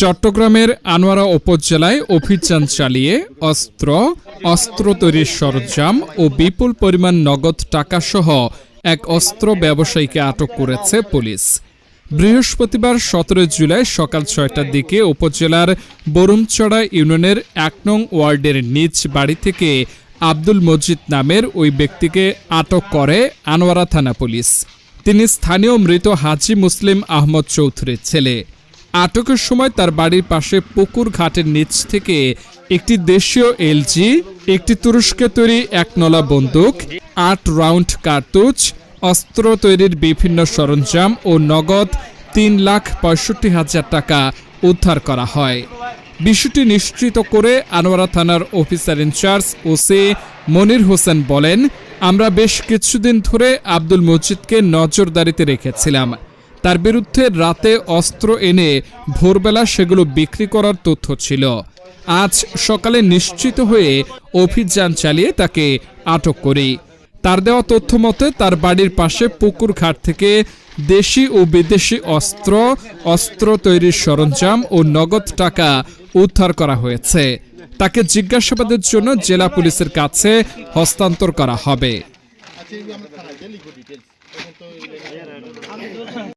চট্টগ্রামের আনোয়ারা উপজেলায় অভিযান চালিয়ে অস্ত্র অস্ত্র তৈরির সরঞ্জাম ও বিপুল পরিমাণ নগদ টাকাসহ এক অস্ত্র ব্যবসায়ীকে আটক করেছে পুলিশ। বৃহস্পতিবার সতেরো জুলাই সকাল ছয়টার দিকে উপজেলার বরুমচড়া ইউনিয়নের এক নং ওয়ার্ডের নিজ বাড়ি থেকে আব্দুল মজিদ নামের ওই ব্যক্তিকে আটক করে আনোয়ারা থানা পুলিশ। তিনি স্থানীয় মৃত হাজি মুসলিম আহমদ চৌধুরীর ছেলে। আটকের সময় তার বাড়ির পাশে পুকুর ঘাটের নিচ থেকে একটি দেশীয় এলজি, একটি তুরস্কে তৈরি একনলা বন্দুক, আট রাউন্ড কার্তুজ, অস্ত্র তৈরির বিভিন্ন সরঞ্জাম ও নগদ তিন লাখ পঁয়ষট্টি হাজার টাকা উদ্ধার করা হয়। বিষয়টি নিশ্চিত করে আনোয়ারা থানার officer in charge OC Monir Hossain বলেন, আমরা বেশ কিছুদিন ধরে আব্দুল মজিদকে নজরদারিতে রেখেছিলাম। তার বিরুদ্ধে রাতে অস্ত্র এনে ভোরবেলা সেগুলো বিক্রি করার তথ্য ছিল। আজ সকালে নিশ্চিত হয়ে অভিযান চালিয়ে তাকে আটক করি। তার দেওয়া তথ্য মতে তার বাড়ির পাশে পুকুর ঘাট থেকে দেশি ও বিদেশি অস্ত্র অস্ত্র তৈরির সরঞ্জাম ও নগদ টাকা উদ্ধার করা হয়েছে। তাকে জিজ্ঞাসাবাদের জন্য জেলা পুলিশের কাছে হস্তান্তর করা হবে।